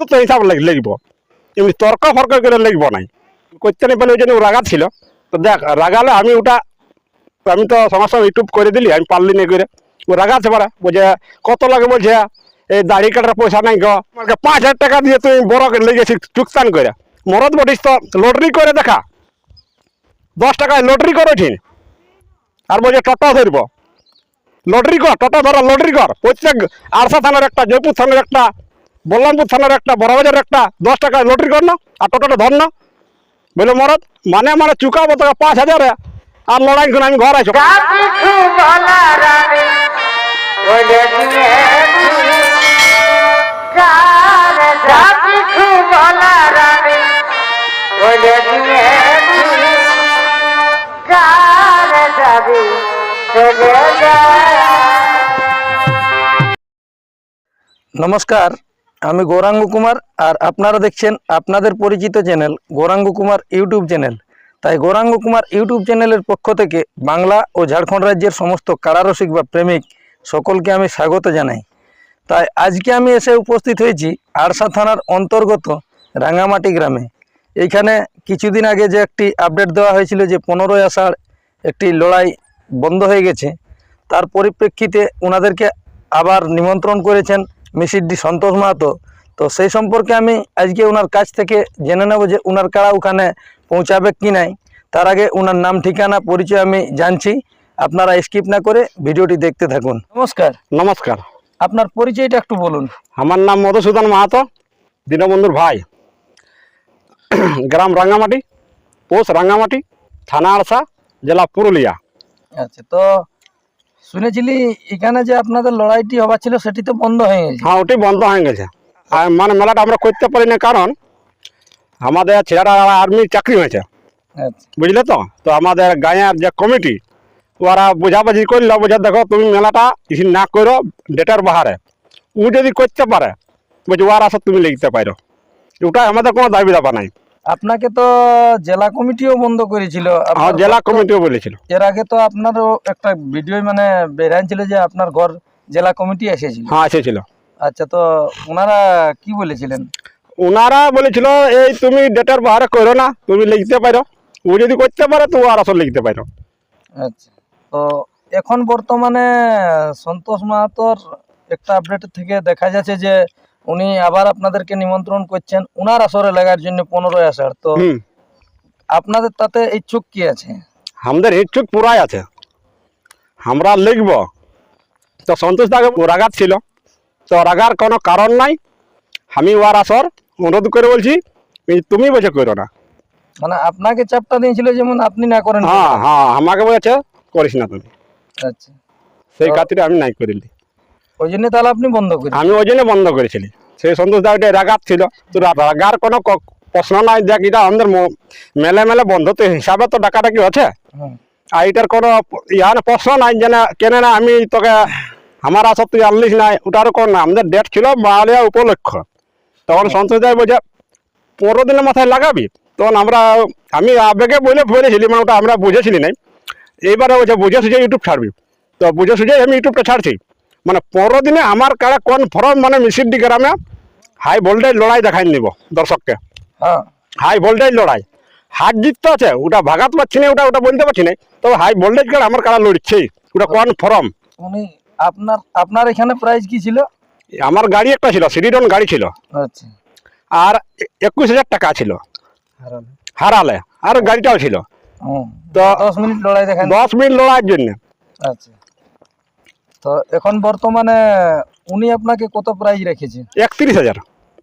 তো হিসাব লাগ- লিখব। এমনি তর্ক ফর্ক করে লিখব নাই। করতে নাই পেলে ওই জন্য রাগা ছিল, তো দেখ রাগালে আমি ওটা আমি তো সমস্যা ইউটিউব করে দিলি, আমি পারলি না করে ও রাগা আছে পারা বলছে কত লাগে বলছে এই দাড়ি কাটার পয়সা নাই গো। আমাকে পাঁচ হাজার টাকা দিয়ে তুই বড় লেগেছিস চুকতান করে মরদ বটিস তো লটারি করে দেখা। দশ টাকায় লটারি করেছিস আর বলছে টোটো ধরব লটারি কর টোটো ধরো লটারি কর প্রত্যেক আরসা থানার একটা জয়পুর থানার একটা বল্লামপুর থানার একটা বড়বাজারের একটা দশ টাকায় লটারি কর না আর টোটোটা ধর না। বলে মরদ মানে মানে চুকাবো তোকে পাঁচ হাজারে আর লড়াই করে আমি ঘর আছো নমস্কার আমি গৌরাঙ্গ কুমার আর আপনারা দেখছেন আপনাদের পরিচিত channel Gouranga Kumar YouTube channel. তাই গৌরাঙ্গ কুমার ইউটিউব চ্যানেলের পক্ষ থেকে বাংলা ও ঝাড়খণ্ড রাজ্যের সমস্ত কারারসিক বা প্রেমিক সকলকে আমি স্বাগত জানাই। তাই আজকে আমি এসে উপস্থিত হয়েছি আরসা থানার অন্তর্গত রাঙামাটি গ্রামে। এইখানে কিছুদিন আগে যে একটি আপডেট দেওয়া হয়েছিল যে পনেরোই আষাঢ় একটি লড়াই বন্ধ হয়ে গেছে, তার পরিপ্রেক্ষিতে ওনাদেরকে আবার নিমন্ত্রণ করেছেন মিসিডি সন্তোষ মাহাতো। তো সেই সম্পর্কে আমি আজকে ওনার কাছ থেকে জেনে নেব যে ওনার কারা ওখানে পৌঁছাবে কি নাই। তার আগে ওনার নাম ঠিকানা পরিচয় আমি জানছি। আপনারা স্কিপ না করে ভিডিওটি দেখতে থাকুন। নমস্কার। নমস্কার। আপনার পরিচয়টা একটু বলুন। আমার নাম মধুসূদন মাহাতো দীনবন্ধুর ভাই। গ্রাম রাঙ্গামাটি পোস্ট রাঙ্গামাটি থানা আরসা জেলা পুরুলিয়া। আচ্ছা তো শুনেছিলি এখানে যে আপনাদের লড়াইটি হবার ছিল সেটি তো বন্ধ হয়ে গেছে। হ্যাঁ ওটি বন্ধ হয়ে গেছে। আর মানে মেলাটা আমরা করতে পারি না কারণ আমাদের ছেলেরা আর্মির চাকরি হয়েছে। আচ্ছা। বুঝলে তো? তো আমাদের গাঁয়ের যে কমিটি ওরা বোঝাবুঝি করল বুঝে দেখো তুমি মেলাটা কিছু না করো ডেটার বাহারে। ও যদি করতে পারে বলছে ওর আসা তুমি লিখতে পারো। ওটাই আমাদের কোনো দাবি দাবা নাই। আপনাকে তো জেলা কমিটিও বন্ধ করেছিল। আমার জেলা কমিটিও বলেছিল। এর আগে তো আপনারও একটা ভিডিও মানে বেরাইছিল যে আপনার ঘর জেলা কমিটি এসেছিল। হ্যাঁ এসেছিল। আচ্ছা তো ওনারা কি বলেছিলেন? ওনারা বলেছিল এই তুমি ডেটার বাহারে করো না তুমি লিখতে পারো। ও যদি করতে পারে তো আর আসল লিখতে পারো। আচ্ছা তো এখন বর্তমানে সন্তোষ মাহাতোর একটা আপডেট থেকে দেখা যাচ্ছে যে উনি আবার আপনাদেরকে নিমন্ত্রণ করছেন উনার আসরে লাগার জন্য পনেরোই আষাঢ়। তো আপনাদের তাতে ইচ্ছুক কি আছে? আমাদের ইচ্ছুক পুরাই আছে। আমরা লিখব। তো সন্তোষ দাকে রাগাত ছিল। তো রাগার কোনো কারণ নাই। আমি ওর আসর অনুরোধ করে বলছি তুমি বলছে করো না। মানে আপনাকে চাপটা দিয়েছিল যেমন আপনি না করেন। হ্যাঁ হ্যাঁ আমাকে বলেছে করিস না তুমি। আচ্ছা। সেই খাতিরে আমি নাই করিলি। ওই জন্য তাহলে আপনি বন্ধ করেন আমি ওই জন্য বন্ধ করেছিলি। সেই সন্তোষ দা ওইটা রাগাত ছিল। তো রাগার কোনো প্রশ্ন নাই দেখ এটা আমাদের মেলে মেলে বন্ধ তো হিসাবে তো ডাকাডাকি আছে আর এটার কোনো ইয়ার প্রশ্ন নাই যে না কেন না আমি তোকে আমার আসর তুই আনলিস নাই ওটার কোন না আমাদের ডেট ছিল বালিয়া উপলক্ষ। তখন সন্তোষ দাই বলছে পনেরো দিনের মাথায় লাগাবি? তখন আমরা আমি আবেগে বলে বলেছিলি মানে ওটা আমরা বুঝেছিলি নাই। এইবারে বলছে বুঝে সুঝে ইউটিউব ছাড়বি? তো বুঝে সুঝে আমি ইউটিউবটা ছাড়ছি। মানে পনেরো দিনে আমার কারা কনফার্ম মানে মিসিডি গ্রামে হাই ভোল্টেজ লড়াই দেখাই নিব দর্শককে। হ্যাঁ। হাই ভোল্টেজ লড়াই। হাত জিত তো আছে ওটা ভাগাতে পারছি না ওটা ওটা বলতে পারছি না তবে হাই ভোল্টেজ কার্ড আমার কারা লড়ছে ওটা কনফার্ম উনি আপনার আপনার এখানে প্রাইস কি ছিল? আমার গাড়ি একটা ছিল সিডিডন গাড়ি ছিল। আচ্ছা। আর একুশ হাজার টাকা ছিল। হারালে। আর গাড়িটাও ছিল। তো দশ মিনিট লড়াই দেখেন দশ মিনিট লড়াইয়ের জন্য। আচ্ছা। তো এখন বর্তমানে উনি আপনাকে কত প্রাইজ রেখেছে? একত্রিশ হাজার।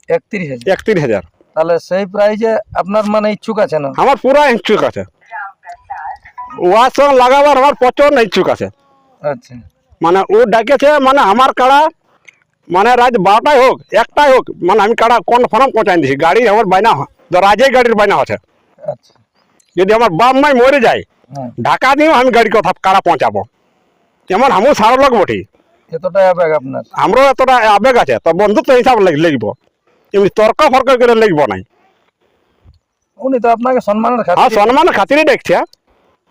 একত্রিশ হাজার। একত্রিশ হাজার। তাহলে সেই প্রাইজে আপনার মানে ইচ্ছুক আছে না? আমার পুরা ইচ্ছুক আছে। ওয়ার সঙ্গে লাগাবার আমার প্রচণ্ড ইচ্ছুক আছে। আচ্ছা। মানে ও ডাকেছে মানে আমার কাড়া মানে রাত বারোটায় হোক একটাই হোক মানে আমি কাড়া কনফার্ম পৌঁছাই দিছি গাড়ি আমার বাইনা রাজের গাড়ির বাইনা আছে। আচ্ছা। যদি আমার বাপ মাই মরে যায় হ্যাঁ। ঢাকা দিয়েও আমি গাড়ি কথা কাড়া পৌঁছাবো। যেমন আমিও সারো লোক বটি। এতটাই আবেগ আপনার? আমরাও এতটা আবেগ আছে তো বন্ধুত্ব হিসাব লাগ- লিখব। এমনি তর্ক ফর্ক করে লিখব নাই। উনি তো আপনাকে সম্মানের হ্যাঁ খাতিরে সম্মানের খাতিরে দেখছে।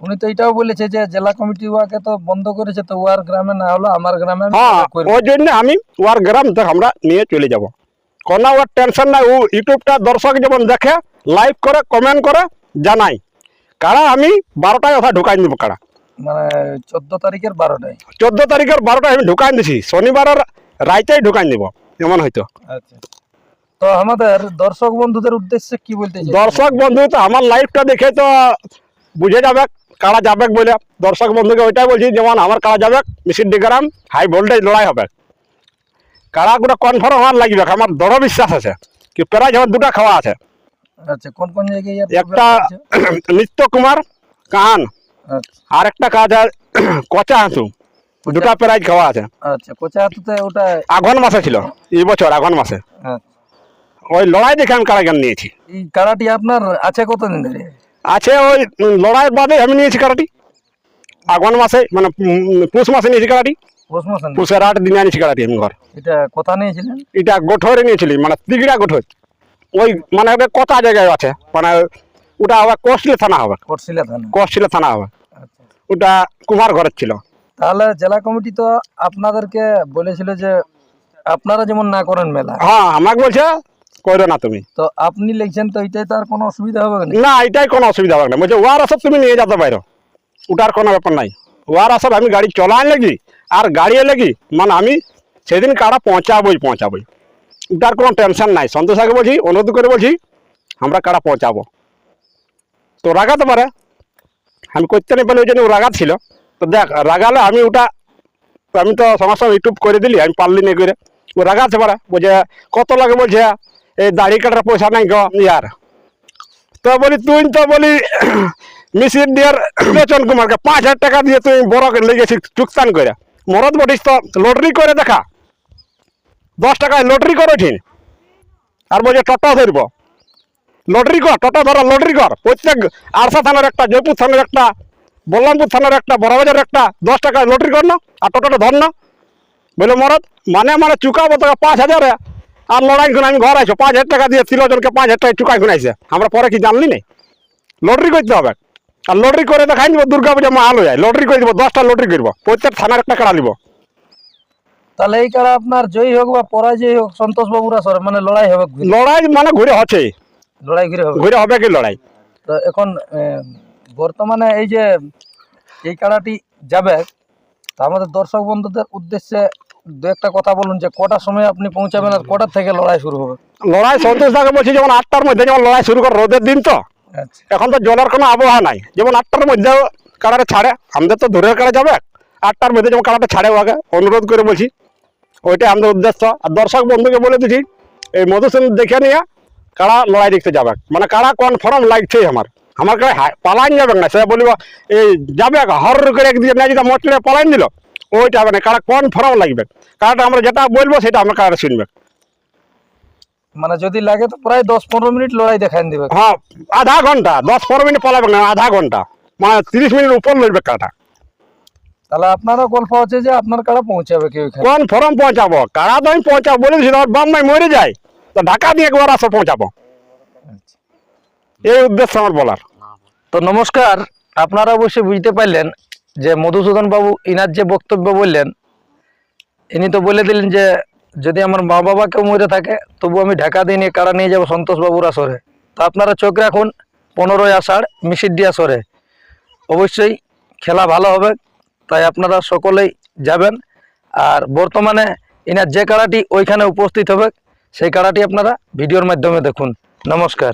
উনি তো এটাও বলেছে যে জেলা কমিটি ওয়াকে তো বন্ধ করেছে তো ওয়ার গ্রামে না হলো আমার গ্রামে হ্যাঁ। ওই জন্য আমি ওর গ্রাম থেকে আমরা নিয়ে চলে যাব। কোনো ওর টেনশন নাই ও ইউটিউবটা দর্শক যেমন দেখে লাইক করে কমেন্ট করে জানাই। কারা আমি বারোটায় কথা ঢুকাই দিব কারা? মানে চোদ্দ তারিখের বারোটায়। চোদ্দ তারিখের বারোটায় আমি ঢুকাই দিছি। শনিবারের রাইতেই ঢুকাই দিব এমন হয়তো। আচ্ছা। তো আমাদের দর্শক বন্ধুদের উদ্দেশ্যে কি বলতে দর্শক বন্ধু তো আমার লাইফটা দেখে তো বুঝে যাবে কারা যাবে বলে। দর্শক বন্ধুকে ওইটাই বলছি যেমন আমার কারা যাবে মিসির ডিগ্রাম হাই ভোল্টেজ লড়াই হবে। কারা গুলো কনফার্ম আমার লাগবে আমার দৃঢ় বিশ্বাস আছে কি প্রায় আমার দুটা খাওয়া আছে। আচ্ছা কোন কোন জায়গায় একটা? নিত্য কুমার কাহান। আর একটা কাজ আছে কচা হাঁসু দুটা প্রাইজ খাওয়া আছে। আচ্ছা কোচা হাতুতে ওটা আঘন মাসে ছিল এই বছর আঘন মাসে। আচ্ছা। ওই লড়াই দেখে আমি কারাগান নিয়েছি। এই কারাটি আপনার আছে কতদিন ধরে? আছে ওই লড়াইয়ের বাদে আমি নিয়েছি কারাটি। আগুন মাসে মানে পুষ মাসে নিয়েছি কারাটি। পুষের আট দিনে আনিছি কারাটি আমি ঘর। এটা কোথা নিয়েছিলেন? এটা গোঠরে নিয়েছিলি মানে তিগড়া গোঠর। ওই মানে ওটা কত জায়গায় আছে মানে ওটা আবার কোশলে থানা হবে। কোটশিলা থানা। কোশলে থানা হবে। আচ্ছা ওটা কুমার ঘরের ছিল। তাহলে জেলা কমিটি তো আপনাদেরকে বলেছিল যে আপনারা যেমন না করেন মেলা। হ্যাঁ আমাকে বলছে করো না তুমি। তো আপনি লিখছেন তো এটাই তো আর কোনো অসুবিধা হবে না না এটাই কোনো অসুবিধা হবে না। বলছে ওয়ার আসব তুমি নিয়ে যেতে পারো। ওটার কোনো ব্যাপার নাই। ওয়ার আসব আমি গাড়ি চলান লাগি আর গাড়ি লাগি মানে আমি সেদিন কারা পৌঁছাবোই পৌঁছাবোই। ওটার কোনো টেনশন নাই। সন্তোষ আগে বলছি অনুরোধ করে বলছি আমরা কারা পৌঁছাবো। তো রাখাতে পারে। আমি করতে নেই বলে ওই জন্য ও রাগাত ছিল। তো দেখ, রাগালে আমি ওটা, আমি তো সমস্যা ইউটিউব করে দিলি, আমি পারলি না করে। ও রাগাতে পারে বলছে, কত লাগে বলছে? এই দাড়ি কাটার পয়সা নাই গো তো বলি, তুই তো বলি মিসির দিয়ার লোচন কুমারকে পাঁচ হাজার টাকা দিয়ে তুই বড় লেগেছি চুকতান করে। মরদ বটিস তো, লটারি করে দেখা। দশ টাকায় লটারি করে ঠিক আর বলছে, টোটো ধরব। লটারি কর টোটো ধর লটারি কর প্রত্যেক আরসা থানার একটা জয়পুর থানার একটা বল্লামপুর থানার একটা বড়বাজার একটা দশ টাকায় লটারি কর না? আর টোটোটা ধর না? বলে মরদ মানে মানে চুকাবো তোকে পাঁচ হাজারে। আর লড়াই করে আমি ঘর আইছো পাঁচ হাজার টাকা দিয়ে তিনজনকে পাঁচ হাজার টাকা চুকাই শুনাইছে আমরা পরে কি জানলি নাই লটারি করতে হবে। আর লটারি করে দেখাই দিব দুর্গা পূজা মা আলো যায়। লটারি করে দিব দশটা লটারি করব। প্রত্যেক থানার একটা কাড়া নিব। তাহলে এই কারা আপনার জয়ী হোক বা পরাজয় হোক সন্তোষ বাবুরা সর মানে লড়াই হবে লড়াই মানে ঘুরে হচ্ছে লড়াই ঘুরে হবে। ঘুরে হবে কি লড়াই? তো এখন বর্তমানে এই যে এই কারাটি যাবে তা আমাদের দর্শক বন্ধুদের উদ্দেশ্যে দু একটা কথা বলুন যে কটার সময় আপনি পৌঁছাবেন আর কটার থেকে লড়াই শুরু হবে? লড়াই সন্তোষ দাকে বলছি যেমন আটটার মধ্যে যেমন লড়াই শুরু করে রোদের দিন তো। আচ্ছা। এখন তো জলের কোনো আবহাওয়া নাই। যেমন আটটার মধ্যে কাড়াটা ছাড়ে আমাদের তো দূরের কাড়া যাবে। আটটার মধ্যে যেমন কাড়াটা ছাড়ে ওকে অনুরোধ করে বলছি। ওইটাই আমাদের উদ্দেশ্য। আর দর্শক বন্ধুকে বলে দিচ্ছি এই মধুসূদন দেখে নিয়ে কাড়া লড়াই দেখতে যাবে। মানে কাড়া কনফার্ম লাগছেই আমার। আমার কাছে পালাইন যাবে না সে বলিব এই যাবে হর করে একদিকে না যেটা মচলে পালাইন দিল ওইটা হবে না কাড়া কনফার্ম লাগবে। কাড়াটা আমরা যেটা বলব সেটা আমরা কাড়াটা শুনবে। মানে যদি লাগে তো প্রায় দশ পনেরো মিনিট লড়াই দেখান দিবে। হ্যাঁ আধা ঘণ্টা দশ পনেরো মিনিট পালাবে না আধা ঘণ্টা। মানে তিরিশ মিনিট উপর লড়বে কাড়াটা। তাহলে আপনারও গল্প আছে যে আপনার কারা পৌঁছাবে কেউ কোন ফরম পৌঁছাবো। কারা তো আমি পৌঁছাবো বলে দিছি আমার মরে যায়। তো ঢাকা দিয়ে একবার আসো, পৌঁছাবো। এই উদ্দেশ্য আমার বলার। তো নমস্কার, আপনারা অবশ্যই বুঝতে পারলেন যে মধুসূদন বাবু ইনার যে বক্তব্য বললেন, ইনি তো বলে দিলেন যে যদি আমার মা বাবা কেউ মরে থাকে, তবু আমি ঢাকা দিয়ে নিয়ে কারা নিয়ে যাব সন্তোষ বাবুর আসরে। তো আপনারা চোখ রাখুন, পনেরোই আষাঢ় মিসিডি আসরে। অবশ্যই খেলা ভালো হবে, তাই আপনারা সকলেই যাবেন। আর বর্তমানে ইনার যে কারাটি ওইখানে উপস্থিত হবে। সেই কাড়াটি আপনারা ভিডিওর মাধ্যমে দেখুন। নমস্কার।